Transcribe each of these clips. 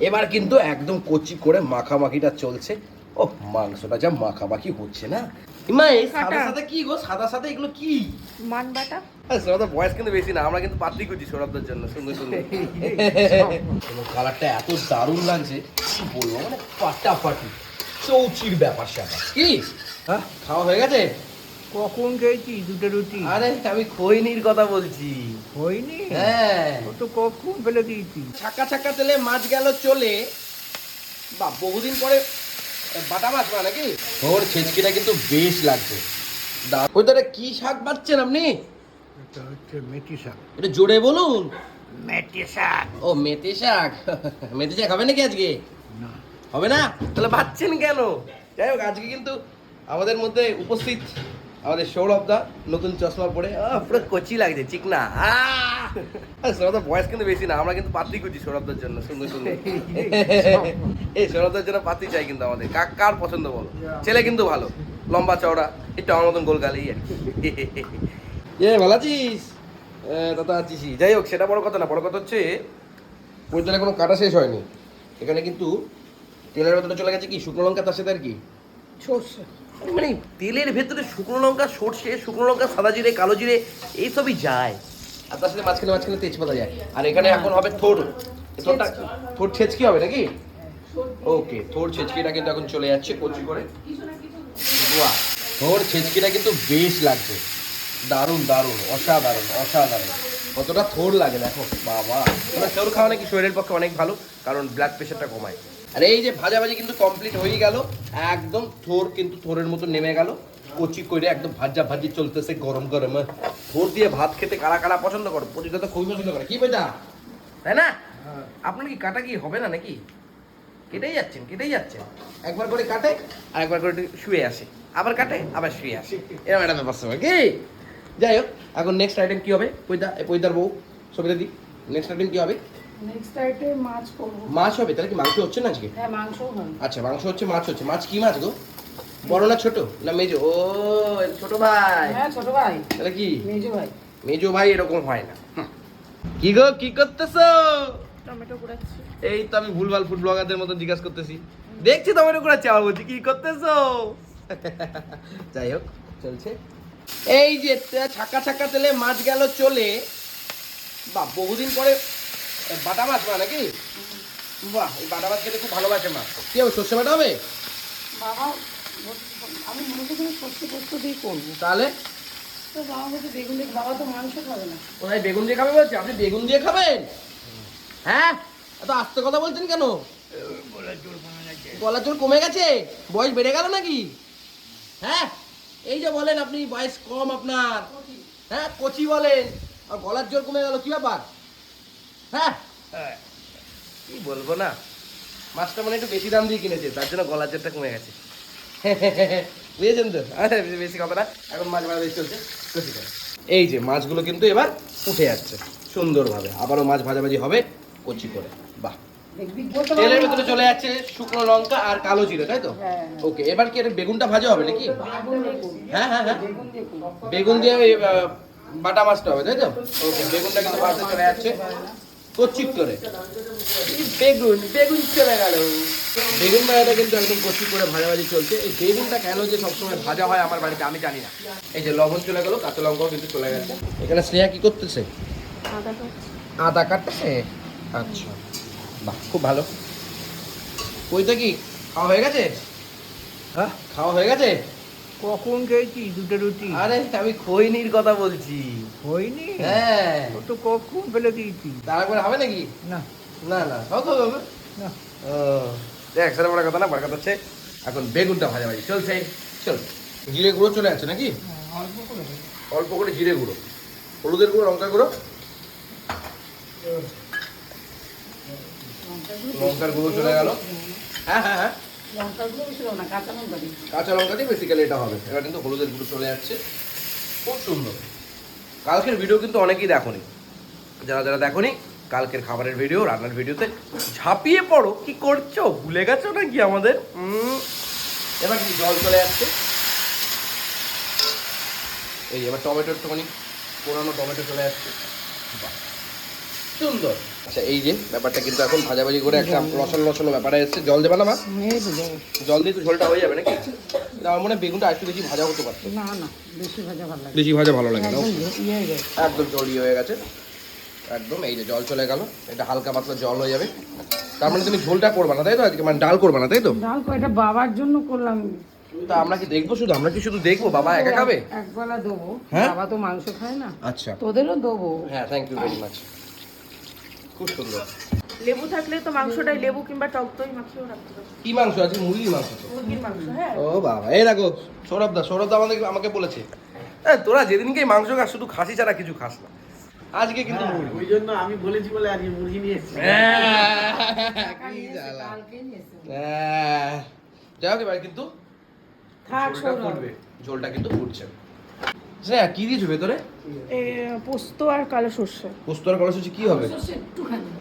এবার কিন্তু একদম কচি করে মাখামাখিটা চলছে। ও মাংসটা যা মাখামাখি হচ্ছে না। ইমা এই সাদা। সাদা কি গো? সাদা সাদা এগুলো কি? মান বাটা? বয়স কিন্তু বেশি না আমরা কিন্তু পাত্রি করছি সৌরভদার জন্য সুন্দর সুন্দর। এবং কালারটা এত দারুণ লাগছে কি বলব মানে ফাটাফাটি। চৌচির ব্যাপার স্যাপার। কি? হ্যাঁ খাওয়া হয়ে গেছে? কখন খেয়েছি? দুটো রুটি। আরে আমি খৈনির কথা বলছি। হয়নি হ্যাঁ। ও তো কখন ফেলে দিয়েছি? ছাক্কা ছাক্কা তেলে মাছ গেল চলে। বা বহুদিন পরে বাটা মাছ না নাকি? ওর ছেচকিটা কিন্তু বেশ লাগছে। দা- ওই তাহলে কি শাক পাচ্ছেন আপনি? এটা হচ্ছে মেথি শাক। এটা জোরে বলুন। মেথি শাক। ও মেথি শাক। মেথি শাক হবে নাকি আজকে? না। হবে না? তাহলে ভাবছেন কেন? যাই হোক আজকে কিন্তু আমাদের মধ্যে উপস্থিত আমাদের সৌরভ দা নতুন চশমা পরে আহ, পুরো কচি লাগছে চিকনা। সৌরভদার বয়স কিন্তু বেশি না আমরা কিন্তু পাত্রি করছি সৌরভদার জন্য সুন্দর সুন্দর। এই সৌরভদার জন্য পাত্রি চাই কিন্তু আমাদের কার কার পছন্দ বলো? ছেলে কিন্তু ভালো লম্বা চওড়া একটু আমার মতন গোলগাল এই আর কি। এ ভালো আছিস? দাদা আছিস যাই হোক সেটা বড় কথা না বড় কথা হচ্ছে বইটালে কোনো কাটা শেষ হয়নি। এখানে কিন্তু তেলের ভেতরে চলে গেছে কি শুকনো লঙ্কা তার সাথে আর কি? সর্ষে। মানে তেলের ভেতরে শুকনো লঙ্কা, সর্ষে, শুকনো লঙ্কা, সাদা জিরে, কালো জিরে এইসবই যায়। আর তার সাথে মাঝখানে মাঝখানে তেজপাতা যায়। আর এখানে এখন হবে থোড়টা থোড় ছেচকি হবে নাকি? ওকে থোর ছেচকিটা কিন্তু এখন চলে যাচ্ছে কচি করে। বাহ, থোড় ছেচকিটা কিন্তু বেশ লাগছে। দারুণ দারুণ, অসাধারণ অসাধারণ। কতটা থোর লাগে, দেখো। বাবা থোর খাওয়া নাকি? শরীরের পক্ষে অনেক ভালো, কারণ ব্লাড প্রেশারটা কমায়। আর এই যে ভাজাভাজি কিন্তু কমপ্লিট হয়ে গেল। একদম থোর কিন্তু থোরের মতো নেমে গেল। কচি করে একদম ভাজা ভাজি চলতেছে গরম গরমে। থোর দিয়ে ভাত খেতে কারা কারা পছন্দ করো? প্রতিটা তো খুবই পছন্দ করে। কি বেটা? তাই না? আপনার কি কাটা কি হবে না নাকি? কেটেই যাচ্ছেন কেটেই যাচ্ছেন। একবার করে কাটে। আর একবার করে শুয়ে আসে। আবার কাটে আবার শুয়ে আসে। এরকম একটা ব্যাপার সময় কি? যাই হোক এখন নেক্সট আইটেম কি হবে? পৈদা পৈদার বউ। সবিতা দি। নেক্সট আইটেম কি হবে? নেক্সট আইটে মাছ করব। মাছ হবে তাহলে কি মাংস হচ্ছে না আজকে? হ্যাঁ মাংস হবে। আচ্ছা মাংস হচ্ছে মাছ হচ্ছে। মাছ কি মাছ গো? বড় না ছোট? না মেজো? ও ছোট ভাই। হ্যাঁ ছোট ভাই। তাহলে কি? মেজো ভাই। মেজো ভাই এরকম হয় না। কি গো কি করতেছো? টমেটো কুড়াচ্ছি। এই তো আমি ভুলভাল ফুড ব্লগারদের মতো জিজ্ঞাসা করতেছি। দেখছি টমেটো করাচ্ছে আবার বলছি কি করতেছো? যাই হোক চলছে। এই যে ছাক্কা ছাক্কা তেলে মাছ গেল চলে। বা বহুদিন পরে বাটা মাছ না নাকি? বাহ এই বাটা মাছ খেতে খুব ভালোবাসে মা। কি হবে সর্ষে বাটা হবে? বাবা আমি মনে করছি সর্ষে পোস্ত দিয়ে করব। তাহলে? তো বাবা বলছে বেগুন দিয়ে বাবা তো মাংস খাবে না। ওনাই বেগুন দিয়ে খাবে বলছে? আপনি বেগুন দিয়ে খাবেন? হ্যাঁ? এত আস্তে কথা বলছেন কেন? গলার জোর কমে গেছে। বয়স বেড়ে গেল নাকি? হ্যাঁ? এই যে বলেন আপনি বয়স কম আপনার। হ্যাঁ কচি বলেন। আর গলার জোর কমে গেল কি ব্যাপার? হ্যাঁ। কি বলব না? মাছটা মানে একটু বেশি দাম দিয়ে কিনেছে তার জন্য গলার জোরটা কমে গেছে। বুঝেছেন তো? আরে বেশি- কথা না। এখন মাছ ভাজা বেশি চলছে। এই যে মাছগুলো কিন্তু এবার উঠে যাচ্ছে সুন্দরভাবে। আবারও মাছ ভাজাভাজি হবে কচি করে। বাহ। তেলের ভেতরে চলে যাচ্ছে শুকনো লঙ্কা আর কালো জিরে তাই তো? হ্যাঁ। ওকে এবার কি এটা বেগুনটা ভাজা হবে নাকি? বেগুন হ্যাঁ হ্যাঁ হ্যাঁ। বেগুন দিয়ে বাটা মাছটা হবে তাই তো? ওকে বেগুনটা কিন্তু ভাজতে চলে যাচ্ছে। কচি করে। বেগুন বেগুন চলে গেল। বেগুন ভাজাটা কিন্তু একদম কচি করে ভাজাভাজি চলছে। এই বেগুনটা কেন যে সবসময় ভাজা হয় আমার বাড়িতে আমি জানি না। এই যে লবণ চলে গেল কাঁচা লঙ্কাও কিন্তু চলে গেছে। এখানে স্নেহা কি করতেছে? আদা কাটতেছে? আচ্ছা। বাহ খুব ভালো। ওইটা কি খাওয়া হয়ে গেছে? হ্যাঁ খাওয়া হয়ে গেছে? কখন খেয়েছি? দুটো রুটি। আরে আমি খৈনির কথা বলছি। খৈনি? হ্যাঁ। ও তো কখন ফেলে দিয়েছি। তারপরে হবে নাকি? না। না না। হবে হবে না। ও। দেখ সেটা বড় কথা না বড় কথা হচ্ছে এখন বেগুনটা ভাজা ভাজি চলছে। চল। জিরে গুঁড়ো চলে যাচ্ছে নাকি? অল্প করে অল্প করে জিরে গুঁড়ো। হলুদের গুঁড়ো লঙ্কা গুঁড়ো লঙ্কার গুঁড়ো চলে গেল। হ্যাঁ হ্যাঁ হ্যাঁ। কাঁচা লঙ্কা দিয়ে বেসিক্যালি এটা হবে। এবার কিন্তু হলুদের গুঁড়ো চলে যাচ্ছে। খুব সুন্দর। কালকের ভিডিও কিন্তু অনেকেই দেখোনি। যারা যারা দেখোনি কালকের খাবারের ভিডিও রান্নার ভিডিওতে ঝাঁপিয়ে পড়ো। কি করছ? ভুলে গেছো নাকি আমাদের? এবার কি জল চলে যাচ্ছে। এই এবার টমেটো একটুখানি পুরানো টমেটো চলে যাচ্ছে। বাহ, সুন্দর। আচ্ছা এই যে ব্যাপারটা কিন্তু এখন ভাজাভাজি করে একটা রসল রসল ব্যাপারে এসছে। জল দেবে না মা। জল দিয়ে তো ঝোলটা হয়ে যাবে নাকি? আমার মনে হয় বেগুনটা একটু বেশি ভাজা হতে পারতো না না বেশি ভাজা ভালো লাগে। বেশি ভাজা ভালো লাগে না একদম ইয়ে হয়ে গেছে। একদম জলই হয়ে গেছে। একদম এই যে জল চলে গেল। এটা হালকা পাতলা জল হয়ে যাবে। তার মানে তুমি ঝোলটা করবে না তাই তো? আজকে মানে ডাল করবে না তাই তো? ডাল কয়টা বাবার জন্য করলাম। তা আমরা কি দেখব শুধু? আমরা কি শুধু দেখব? বাবা একা খাবে? একবেলা দেবো। হ্যাঁ? বাবা তো মাংস খায় না। আচ্ছা। তোদেরও দেবো। হ্যাঁ থ্যাংক ইউ ভেরি মাচ খুব সুন্দর। লেবু থাকলে তো মাংসটাই লেবু কিংবা টক দই মাখিয়েও রাখতে পারো। কি মাংস? আজকে মুরগির মাংস তো। মুরগির মাংস হ্যাঁ। ও বাবা এই দেখো সৌরভ দা সৌরভ দা আমাদের আমাকে বলেছে। হ্যাঁ তোরা যেদিনকে মাংস খাস শুধু খাসি ছাড়া কিছু খাস না। আজকে কিন্তু মুরগি। ওই জন্য আমি বলেছি বলে আজকে মুরগি নিয়ে এসেছি। হ্যাঁ। যাই হোক এবার কিন্তু থাক ঝোলটা সৌরভ। ঝোলটা কিন্তু ফুটছে। হ্যাঁ কি দিয়েছ ভেতরে? পোস্ত আর কালো সর্ষে। পোস্ত আর কড়াইশুঁটি কি হবে?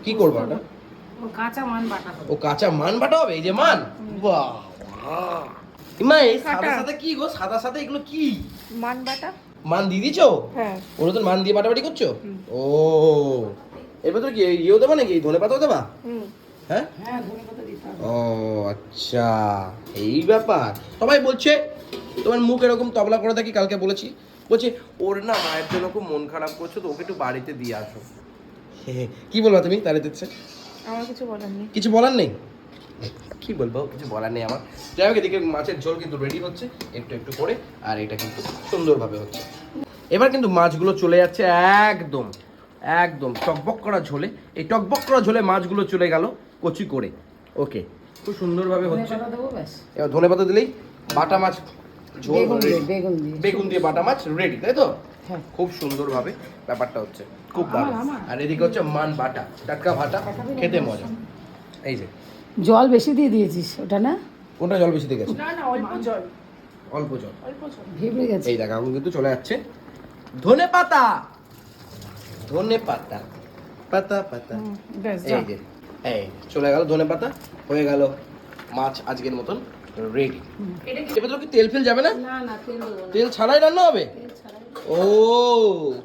কি করব ওটা ও কাঁচা মান বাটা হবে ও কাঁচা মান বাটা হবে এই যে মান? বাহ ইমা এই সাদা সাদা কি গো? সাদা সাদা এগুলো কি? মান বাটা। মান দিয়ে দিছো হ্যাঁ। ওর তো মান দিয়ে বাটাবাটি করছ? ও। এর ভেতরে কি এই ইয়েও দেবা নাকি? এই ধনে পাতাও দেবা? হ্যাঁ? হ্যাঁ ও আচ্ছা। এই ব্যাপার। সবাই বলছে তোমার মুখ এরকম তবলা করে থাকি কালকে বলেছি। বলছে ওর না মায়ের জন্য খুব মন খারাপ করছ তো ওকে একটু বাড়িতে দিয়ে আসো। কি বলবা তুমি তারে দিচ্ছে? আমার কিছু বলার নেই। কিছু বলার নেই? কি বলব কিছু বলার নেই আমার। যাই হোক এদিকে মাছের ঝোল কিন্তু রেডি হচ্ছে একটু একটু করে আর এটা কিন্তু সুন্দরভাবে হচ্ছে। এবার কিন্তু মাছগুলো চলে যাচ্ছে একদম একদম টকবক করা ঝোলে। এই টকবক করা ঝোলে মাছগুলো চলে গেল কচি করে। ওকে খুব সুন্দরভাবে হচ্ছে। এবার ধনে পাতা দিলেই বাটা মাছ ঝোল বেগুন দিয়ে দিয়ে। দিয়ে বাটা মাছ রেডি তাই তো? হ্যাঁ। খুব সুন্দরভাবে ব্যাপারটা হচ্ছে খুব ভালো। আর এদিকে হচ্ছে মান বাটা টাটকা ভাটা খেতে মজা। এই যে। জল বেশি দিয়ে দিয়েছিস ওটা না? কোনটা জল বেশি দেখেছে না না অল্প জল। অল্প জল। অল্প জল। ভেবে গেছে। এই দেখো এখন কিন্তু চলে যাচ্ছে। ধনে পাতা! ধনে পাতা। পাতা পাতা। এই যে এই চলে গেল ধনে পাতা হয়ে গেল মাছ আজকের মতন। রেডি এবার তো কি? তেল ফেল যাবে না? না না তেল দেবো না। তেল ছাড়াই রান্না হবে? ও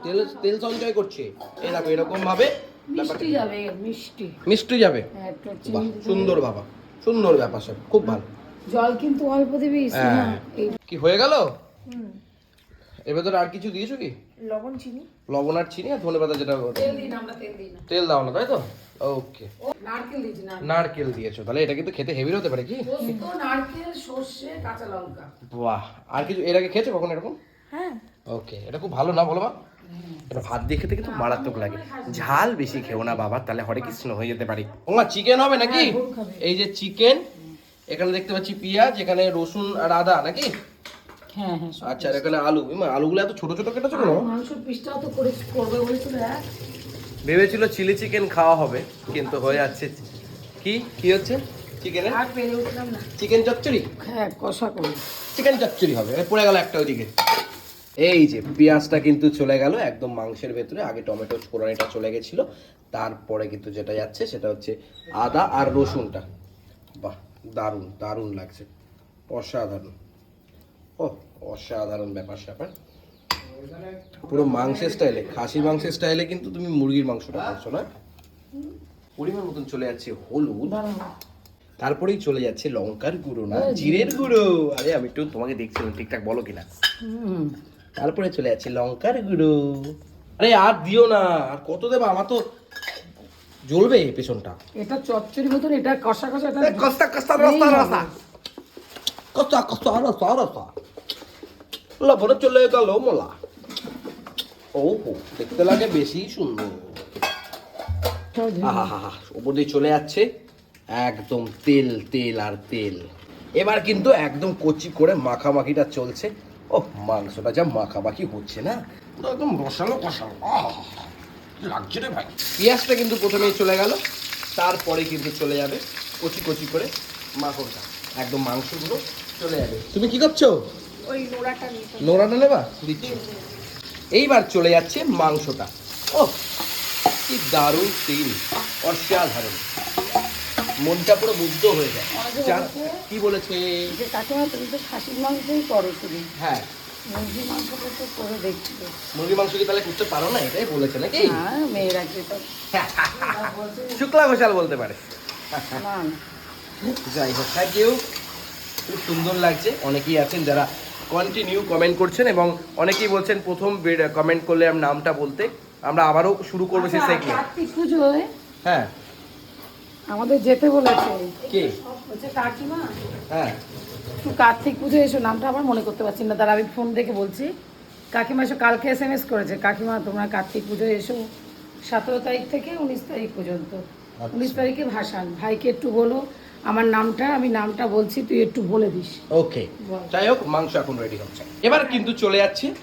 তেল তেল সঞ্চয় করছে। এই দেখো এরকম ভাবে মিষ্টি যাবে মিষ্টি। মিষ্টি যাবে? হ্যাঁ, বাহ সুন্দর বাবা। সুন্দর ব্যাপার স্যার খুব ভালো। জল কিন্তু অল্প দিবি হ্যাঁ। কি হয়ে গেল? হুম। এর ভেতরে আর কিছু দিয়েছ কি? লবণ চিনি। লবণ আর চিনি আর ধনে পাতা যেটা তেল দিই না আমরা তেল দিই না। তেল দাও না তাই তো? ওকে নারকেল দিয়েছি না নারকেল দিয়েছ তাহলে এটা কিন্তু খেতে হেভি হতে পারে কি? পোস্ত নারকেল সর্ষে কাঁচা লঙ্কা। বাহ আর কিছু এর আগে খেয়েছো কখন এরকম? হ্যাঁ। ওকে এটা খুব ভালো না বলো মা? এটা ভাত দিয়ে খেতে কিন্তু মারাত্মক লাগে। ঝাল বেশি খেও না বাবা তাহলে হরে কৃষ্ণ হয়ে যেতে পারি। ওমা চিকেন হবে নাকি? হ্যাঁ। এই যে চিকেন এখানে দেখতে পাচ্ছি পেঁয়াজ এখানে রসুন আর আদা নাকি? হ্যাঁ হ্যাঁ আচ্ছা আর এখানে আলু। ইমা আলুগুলো এত ছোট ছোট কেটেছো কেন? মাংস পিসটাও তো করে করবে বলেছিল হ্যাঁ। ভেবেছিল চিলি চিকেন খাওয়া হবে কিন্তু হয়ে যাচ্ছে কি? কি হচ্ছে? চিকেনের আর পেরে উঠলাম না। চিকেন চচ্চড়ি? হ্যাঁ কষা করি। চিকেন চচ্চড়ি হবে পড়ে গেল একটা ওইদিকে। এই যে পেঁয়াজটা কিন্তু চলে গেল একদম মাংসের ভেতরে। আগে টমেটো ফোড়ানিটা চলে গেছিল তারপরে কিন্তু যেটা যাচ্ছে সেটা হচ্ছে আদা আর রসুনটা। বাহ দারুণ দারুণ লাগছে। অসাধারণ। ও অসাধারণ ব্যাপার স্যাপার। পুরো মাংসের স্টাইলে খাসির মাংসের স্টাইলে কিন্তু তুমি মুরগির মাংসটা খাচ্ছো না? পরিমাণ মতন চলে যাচ্ছে হলুদ। তারপরেই চলে যাচ্ছে লঙ্কার গুঁড়ো না? জিরের গুঁড়ো। আরে আমি একটু তোমাকে দেখছিলাম ঠিকঠাক বলো কিনা? তারপরে চলে যাচ্ছে লঙ্কার গুঁড়ো। আরে আর দিও না আর কত দেবা? আমার তো জ্বলবে পেছনটা। এটা চচ্চড়ি মতন এটা কষা কষা এটা কস্তা কস্তা রস্তা রস্তা। কস্তা কস্তা রস্তা রস্তা লবণ চলে গেল মোলা। ও দেখতে লাগে বেশি সুন্দর। ওপর দিয়ে চলে যাচ্ছে একদম তেল তেল আর তেল। এবার কিন্তু একদম কচি করে মাখামাখিটা চলছে। ও মাংসটা যা মাখামাখি হচ্ছে না? একদম রসালো কষালো। লাগছে রে ভাই। পেঁয়াজটা কিন্তু প্রথমেই চলে গেল, তারপরে কিন্তু চলে যাবে কচি কচি করে মাখনটা। একদম মাংসগুলো চলে যাবে। তুমি কি করছ? ওই নোড়াটা নোড়াটা নেবা? দিচ্ছি। এইবার চলে যাচ্ছে মাংসটা। ও কি দারুণ সিন অসাধারণ। মনটা পুরো মুগ্ধ হয়ে যায়। কি বলেছে? যে কাকিমা তুমি তো খাসির মাংসই করো হ্যাঁ। মুরগি মাংসটা তো করে দেখছি। মুরগি মাংস কি তাহলে করতে পারো না? এটাই বলেছে নাকি? হ্যাঁ মেয়েরা তো শুক্লা ঘোষাল বলতে পারে। না। যাই হোক থ্যাংক ইউ খুব সুন্দর লাগছে। অনেকেই আছেন যারা কন্টিনিউ কমেন্ট করছেন এবং অনেকেই বলছেন প্রথম কমেন্ট করলে আমি নামটা বলতে। আমরা আবারও শুরু করব সেই আচ্ছা, কার্তিক পুজোয় হ্যাঁ। আমাদের যেতে বলেছে। কে? বলছে কাকিমা। হ্যাঁ। একটু কার্তিক পুজো এসো নামটা আবার মনে করতে পারছি না। তারা আমি ফোন দেখে বলছি। কাকিমা এসো কালকে এস এম এস করেছে। কাকিমা তোমরা কার্তিক পুজো এসো সতেরো তারিখ থেকে উনিশ তারিখ পর্যন্ত। আচ্ছা। উনিশ তারিখে ভাসান। ভাইকে একটু বলো আমার নামটা আমি নামটা বলছি তুই একটু বলে দিস। ওকে। যাই হোক মাংস এখন রেডি হচ্ছে। এবার কিন্তু চলে যাচ্ছে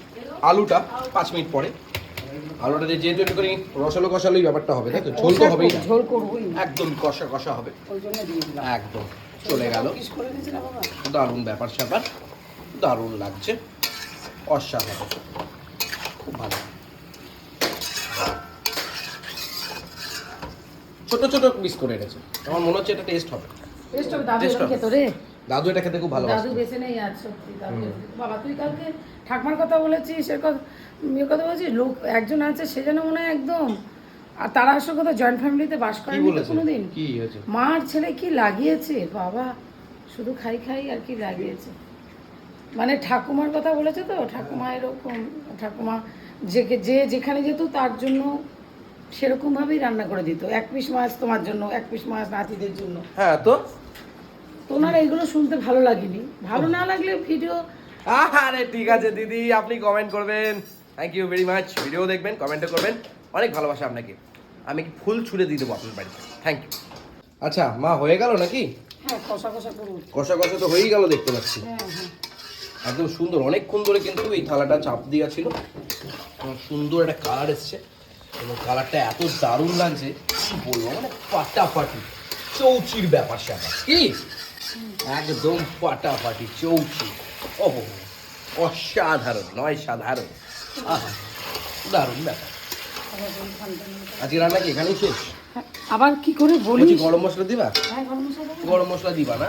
আলুটা পাঁচ মিনিট পরে। আলুটা দিয়ে যেহেতু একটু করে রসালো কষালোই ব্যাপারটা হবে তাই তো? ঝোল তো হবেই না? ঝোল করবোই একদম কষা কষা হবে। একদম চলে গেল। পিস দারুণ ব্যাপার স্যাপার। দারুণ লাগছে। অসাধারণ। খুব ভালো। ছোট ছোট মিস করে এনেছে। আমার মনে হচ্ছে এটা টেস্ট হবে। টেস্ট দাদু এরকম খেতো রে। দাদু এটা খেতে খুব দাদু ভালোবাসে বেছে নেই আজ সত্যি দাদু বাবা তুই কালকে ঠাকুমার কথা বলেছিস এর কথা মেয়ের কথা বলছিস? লোক একজন আছে সে যেন মনে হয় একদম আর তারা আসল কথা জয়েন্ট ফ্যামিলিতে বাস করেনি কোনোদিন? কি হয়েছে? মা আর ছেলে কি লাগিয়েছে? বাবা শুধু খাই খাই আর কি লাগিয়েছে। মানে ঠাকুমার কথা বলেছে তো? ঠাকুমা এরকম ঠাকুমা যে যে যেখানে যেত তার জন্য সেরকমভাবেই রান্না করে দিত। এক পিস মাছ তোমার জন্য এক পিস মাছ নাতিদের জন্য। হ্যাঁ তো? তোমার এইগুলো শুনতে ভালো লাগেনি। ভালো না লাগলে ভিডিও আরে ঠিক আছে দিদি আপনি কমেন্ট করবেন। Thank you very much video দেখবেন কমেন্টও করবেন। অনেক ভালোবাসা আপনাকে। আমি কি ফুল ছুড়ে দিয়ে দেবো আপনার বাড়িতে? থ্যাংক ইউ আচ্ছা মা হয়ে গেল নাকি? হ্যাঁ কষা কষা করুন। কষা কষা তো হয়েই গেল দেখতে পাচ্ছি। হ্যাঁ হ্যাঁ। একদম সুন্দর অনেকক্ষণ ধরে কিন্তু এই থালাটা চাপ দেওয়া ছিল। সুন্দর একটা কালার এসছে। এবং কালারটা এত দারুণ লাগছে কি বলব মানে ফাটাফাটি চৌচির ব্যাপার স্যাপার কি? একদম ফাটাফাটি চৌচি ও অসাধারণ নয় সাধারণ আহা দারুণ ব্যাপার। আজকে রান্না কি এখানেই শেষ? আবার কি করে বলি গরম মশলা দিবা? হ্যাঁ গরম মশলা দেবো? গরম মশলা দিবা না?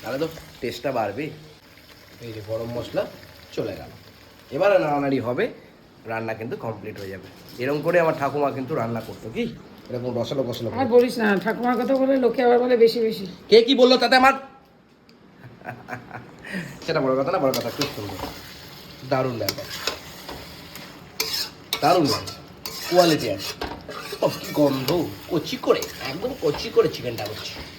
তাহলে তো টেস্টটা বাড়বে। এই যে গরম মশলা চলে গেল। এবারে নাড়ানাড়ি হবে রান্না কিন্তু কমপ্লিট হয়ে যাবে। এরকম করে আমার ঠাকুমা কিন্তু রান্না করতো কি? এরকম রসালো কষালো আর বলিস না ঠাকুমার কথা বলে লোকে আবার বলে বেশি বেশি। কে কি বলল তাতে আমার? সেটা বড় কথা না বড় কথা খুব সুন্দর। দারুণ ব্যাপার। দারুণ কোয়ালিটি আছে। গন্ধ। কচি করে একদম কচি করে চিকেনটা করছি।